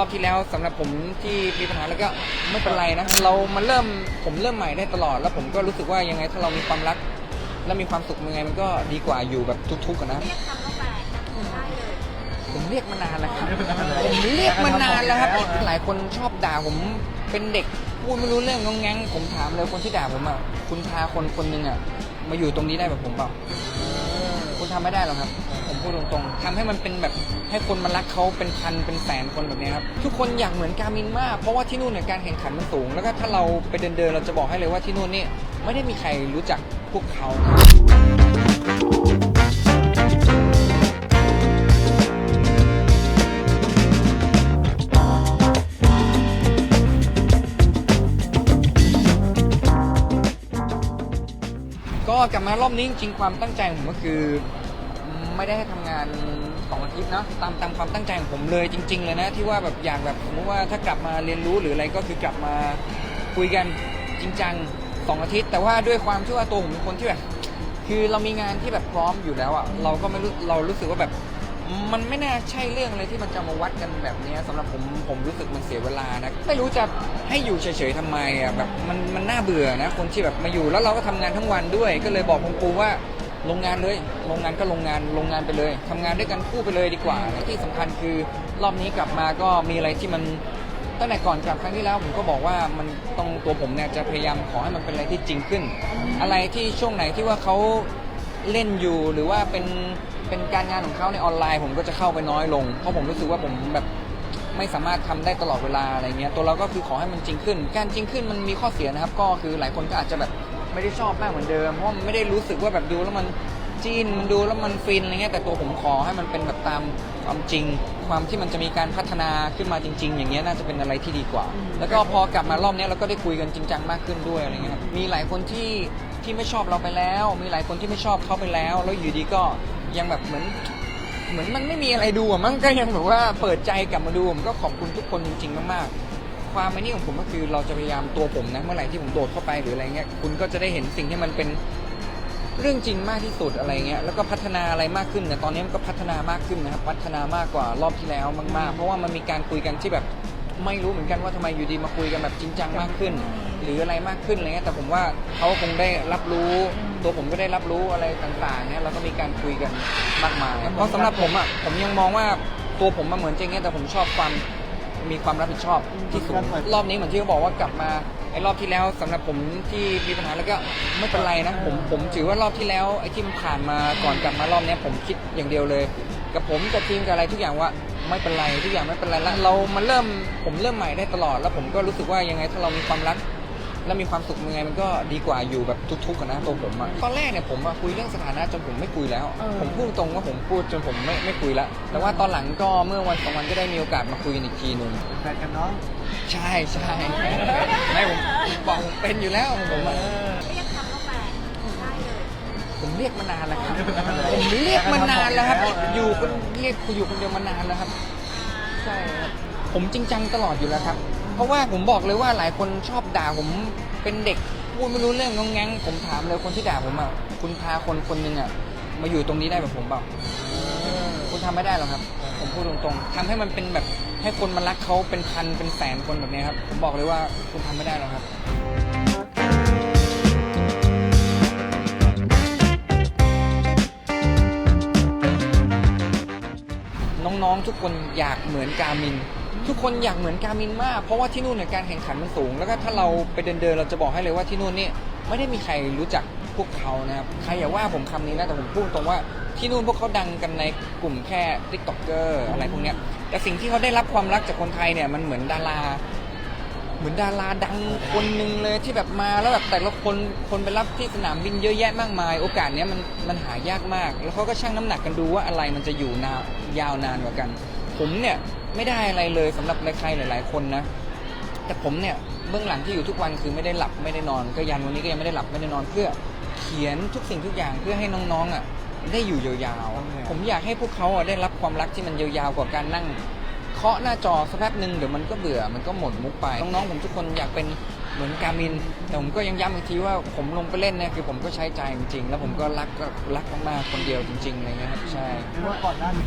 รอบที่แล้วสำหรับผมที่มีปัญหาแล้วก็ไม่เป็นไรนะเรามันเริ่มผมเริ่มใหม่ได้ตลอด แล้วผมก็รู้สึกว่ายังไงถ้าเรามีความรัก และมีความสุขยังไงมันก็ดีกว่าอยู่แบบทุกข์ๆอะนะเรียกคำว่าแฟนได้เลย ผมเรียกมานานแล้วครับผมเรียกมานานแล้วครับหลายคนชอบด่าผมเป็นเด็กพูดไม่รู้เรื่องงองแงงผมถามเลยคนที่ด่าผมอะคุณพาคนคนหนึ่งอะมาอยู่ตรงนี้ได้แบบผมเปล่าคุณทำไม่ได้หรอกครับผม พูดตรงๆทำให้มันเป็นแบบให้คนมารักเขาเป็นพันเป็นแสนคนแบบนี้ครับทุกคนอยากเหมือนการมินมาก เพราะว่าที่นู่นเนี่ยการแข่งขันมันสูง แล้วก็ถ้าเราไปเดินๆเราจะบอกให้เลยว่าที่นู่นนี่ไม่ได้มีใครรู้จักพวกเขาก็กลับมารอบนี้จริงๆความตั้งใจของผมก็คือ ไม่ได้ให้ทำงานสองอาทิตย์นะตามตามความตั้งใจของผมเลยจริง ๆ เลยนะ ที่ว่าแบบอยากแบบสมมติว่าถ้ากลับมาเรียนรู้หรืออะไรก็คือกลับมาคุยกันจริงจังสองอาทิตย์ แต่ว่าด้วยความที่ว่าตัวผมเป็นคนที่แบบคือเรามีงานที่แบบพร้อมอยู่แล้วอะเราก็ไม่รู้เรารู้สึกว่าแบบ มันไม่น่าใช่เรื่องเลยที่มันจะมาวัดกันแบบนี้สำหรับผมผมรู้สึกมันเสียเวลานะไม่รู้จะให้อยู่เฉยๆทำไมอะแบบมันมันน่าเบื่อนะ คนที่แบบมาอยู่แล้วเราก็ทำงานทั้งวันด้วย ก็เลยบอกคุณครูว่า โรงงานเลย โรงงานก็โรงงานโรงงานไปเลยทำงานด้วยกันคู่ไปเลยดีกว่าและที่สำคัญคือรอบนี้กลับมาก็มีอะไรที่มันตั้งแต่ก่อนกลับครั้งที่แล้วผมก็บอกว่ามันต้องตัวผมเนี่ยจะพยายามขอให้มันเป็นอะไรที่จริงขึ้น อะไรที่ช่วงไหนที่ว่าเขาเล่นอยู่หรือว่าเป็นเป็นการงานของเขาในออนไลน์ ผมก็จะเข้าไปน้อยลง เพราะผมรู้สึกว่าผมแบบไม่สามารถทำได้ตลอดเวลาอะไรเงี้ยตัวเราก็คือขอให้มันจริงขึ้น การจริงขึ้นมันมีข้อเสียนะครับ ก็คือหลายคนก็อาจจะแบบ ไม่ได้ชอบมากเหมือนเดิมเพราะมันไม่ได้รู้สึกว่าแบบดูแล้วมันจีนมันดูแล้วมันฟินอะไรเงี้ยแต่ตัวผมขอให้มันเป็นแบบตามความจริง ความที่มันจะมีการพัฒนาขึ้นมาจริง ๆ อย่างเงี้ยน่าจะเป็นอะไรที่ดีกว่า แล้วก็พอกลับมารอบเนี้ยเราก็ได้คุยกันจริงจังมากขึ้นด้วยอะไรเงี้ยมีหลายคนที่ที่ไม่ชอบเราไปแล้ว มีหลายคนที่ไม่ชอบเขาไปแล้ว แล้วอยู่ดีก็ยังแบบเหมือนเหมือนมันไม่มีอะไรดูอะมั้งก็ยังแบบว่าเปิดใจกลับมาดูผมก็ขอบคุณทุกคนจริงๆมากๆ ความไม่นี่ของผมก็คือเราจะพยายามตัวผมนะเมื่อไหร่ที่ผมโดดเข้าไปหรืออะไรเงี้ยคุณก็จะได้เห็นสิ่งที่มันเป็นเรื่องจริงมากที่สุดอะไรเงี้ยแล้วก็พัฒนาอะไรมากขึ้นแต่ตอนนี้มันก็พัฒนามากขึ้นนะครับพัฒนามากกว่ารอบที่แล้วมากๆ เพราะว่ามันมีการคุยกันที่แบบไม่รู้เหมือนกันว่าทำไมอยู่ดีมาคุยกันแบบจริงจังมากขึ้น หรืออะไรมากขึ้นอะไรเงี้ยแต่ผมว่าเขาคงได้รับรู้ ตัวผมก็ได้รับรู้อะไรต่างๆเนี่ยเราก็มีการคุยกันมากมายเพราะสำหรับผมอะผมยังมองว่าตัวผมมาเหมือนจริงเงี้ยแต่ผมชอบความ มีความรับผิดชอบที่สูงรอบนี้เหมือนที่เขาบอกว่ากลับมาไอ้รอบที่แล้วสำหรับผมที่มีปัญหาแล้วก็ไม่เป็นไรนะผมผมถือว่ารอบที่แล้วไอ้ที่มันผ่านมาก่อนกลับมารอบเนี้ยผมคิดอย่างเดียวเลย กับผมกับทีมกับอะไรทุกอย่างว่าไม่เป็นไรทุกอย่างไม่เป็นไรละเรามันเริ่มผมเริ่มใหม่ได้ตลอด แล้วผมก็รู้สึกว่ายังไงถ้าเรามีความรัก แล้วมีความสุขยังไงมันก็ดีกว่าอยู่แบบทุกข์ๆกันนะตัวผมอะตอนแรกเนี่ยผมอะคุยเรื่องสถานะจนผมไม่คุยแล้วผมพูดตรงว่าผมพูดจนผมไม่ไม่คุยแล้วแต่ว่าตอนหลังก็เมื่อวันสองวันก็ได้มีโอกาสมาคุยกันอีกทีหนึ่ง แฟนกันเนาะใช่ใช่ไม่ผมบอกผมเป็นอยู่แล้วผมอะเรียกคำว่าแฟนได้เลย ผมเรียกมานานแล้วครับผมเรียกมานานแล้วครับ อยู่คนเรียกอยู่คนเดียวมานานแล้วครับ ใช่ครับผมจริงจังตลอดอยู่แล้วครับเพ ราะว่าผมบอกเลยว่าหลายคนชอบด่าผมเป็นเด็กพูดไม่รู้เรื่องงงแงงผมถามเลยคนที่ด่าผมอะคุณพาคนคนหนึ่งอะมาอยู่ตรงนี้ได้แบบผมเปล่าคุณทำไม่ได้หรอกครับ ผมพูดตรงๆทำให้มันเป็นแบบให้คนมารักเขาเป็นพันเป็นแสนคนแบบนี้ครับ ผมบอกเลยว่าคุณทำไม่ได้หรอกครับน้องๆทุกคนอยากเหมือนกามิน ทุกคนอยากเหมือนการมินมาก เพราะว่าที่นู่นเนี่ยการแข่งขันมันสูง แล้วก็ถ้าเราไปเดินๆเราจะบอกให้เลยว่าที่นู่นนี่ไม่ได้มีใครรู้จักพวกเขานะครับใครอย่าว่าผมคำนี้นะแต่ผมพูดตรงว่าที่นู่นพวกเขาดังกันในกลุ่มแค่ติ๊กต็อกเกอร์อะไรพวกเนี้ยแต่สิ่งที่เขาได้รับความรักจากคนไทยเนี่ยมันเหมือนดาราเหมือนดาราดังคนหนึ่งเลยที่แบบมาแล้วแบบแต่ละคนคนไปรับที่สนามบินเยอะแยะมากมาย โอกาสเนี้ยมันมันหายากมาก แล้วเขาก็ชั่งน้ำหนักกันดูว่าอะไรมันจะอยู่นานยาวนานกว่ากัน ผมเนี่ยไม่ได้อะไรเลยสำหรับใครหลาย ๆ คนนะ แต่ผมเนี่ยเบื้องหลังที่อยู่ทุกวันคือไม่ได้หลับไม่ได้นอน ก็ยันวันนี้ก็ยังไม่ได้หลับไม่ได้นอนเพื่อเขียนทุกสิ่งทุกอย่างเพื่อให้น้องๆอะได้อยู่ยาวๆ ผมอยากให้พวกเขาอะได้รับความรักที่มันยาวๆกว่าการนั่ง เคาะหน้าจอสักแป๊บหนึ่งเดี๋ยวมันก็เบื่อมันก็หมดมุกไป น้องๆผมทุกคนอยากเป็นเหมือนกามิน แต่ผมก็ยังย้ำอีกทีว่าผมลงไปเล่นเนี่ยคือผมก็ใช้ใจจริงๆ แล้วผมก็รักก็รักมากๆคนเดียวจริงๆอะไรเงี้ยครับใช่เรียกว่าก่อนหน้านี้